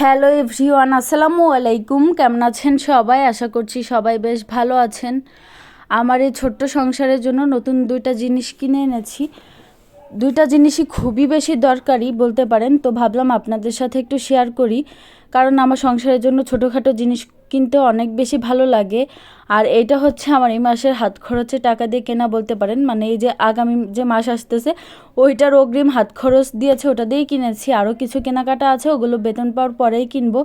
Hello everyone, আসসালামু আলাইকুম। কেমন আছেন সবাই? আশা করছি সবাই বেশ ভালো আছেন। আমার এই ছোট্ট সংসারের জন্য নতুন দুইটা জিনিস কিনে এনেছি। দুইটা জিনিসই খুবই বেশি দরকারি বলতে পারেন। তো ভাবলাম আপনাদের সাথে একটু শেয়ার করি। কারণ আমার সংসারের জন্য ছোটোখাটো জিনিস কিনতে অনেক বেশি ভালো লাগে। আর এটা হচ্ছে আমার এই মাসের হাত খরচের টাকা দিয়ে কেনা বলতে পারেন। মানে এই যে আগামী যে মাস আসতেছে, ওইটার অগ্রিম হাত খরচ দিয়েছে, ওটা দিয়েই কিনেছি। আরও কিছু কেনাকাটা আছে, ওগুলো বেতন পাওয়ার পরেই কিনবো।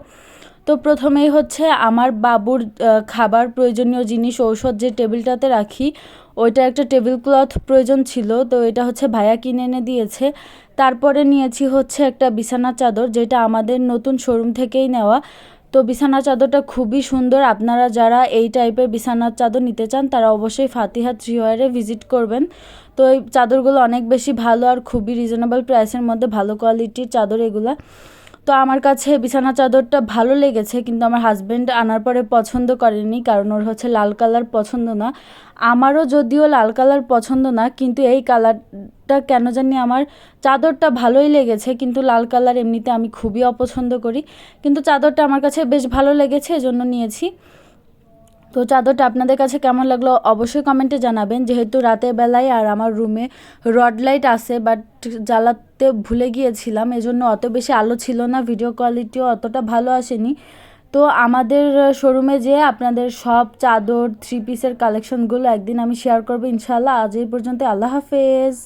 তো প্রথমেই হচ্ছে আমার বাবুর খাবার প্রয়োজনীয় জিনিস, ঔষধ যে টেবিলটাতে রাখি, ওইটা একটা টেবিল ক্লথ প্রয়োজন ছিল। তো এটা হচ্ছে ভাইয়া কিনে এনে দিয়েছে। তারপরে নিয়েছি হচ্ছে একটা বিছানা চাদর, যেটা আমাদের নতুন শোরুম থেকেই নেওয়া। তো বিছানা চাদরটা খুবই সুন্দর। আপনারা যারা এই টাইপের বিছানার চাদর নিতে চান, তারা অবশ্যই ফাতিহা থ্রি ওয়ারে ভিজিট করবেন। তো এই চাদরগুলো অনেক বেশি ভালো আর খুবই রিজনেবল প্রাইসের মধ্যে, ভালো কোয়ালিটির চাদর এগুলা। তো আমার কাছে বিছানা চাদরটা ভালো লেগেছে, কিন্তু আমার হাজব্যান্ড আনার পরে পছন্দ করেনি কারণ ওর হচ্ছে লাল কালার পছন্দ না। আমারও যদিও লাল কালার পছন্দ না, কিন্তু এই কালারটা কেন জানি আমার চাদরটা ভালোই লেগেছে, কিন্তু লাল কালার এমনিতে আমি খুবই অপছন্দ করি। কিন্তু চাদরটা আমার কাছে বেশ ভালো লেগেছে, এজন্য নিয়েছি। তো চাদরটা আপনাদের কাছে কেমন লাগল অবশ্যই কমেন্টে জানাবেন। যেহেতু রাতের বেলায় আর আমার রুমে রড লাইট আছে বাট জ্বালাতে ভুলে গিয়েছিলাম, এজন্য অত বেশি আলো ছিল না ভিডিও কোয়ালিটিও অতটা ভালো আসেনি। তো আমাদের শোরুমে যেয়ে আপনাদের সব চাদর থ্রি পিসের কালেকশনগুলো একদিন আমি শেয়ার করব ইনশাল্লাহ আজ এই পর্যন্ত আল্লাহ হাফেজ।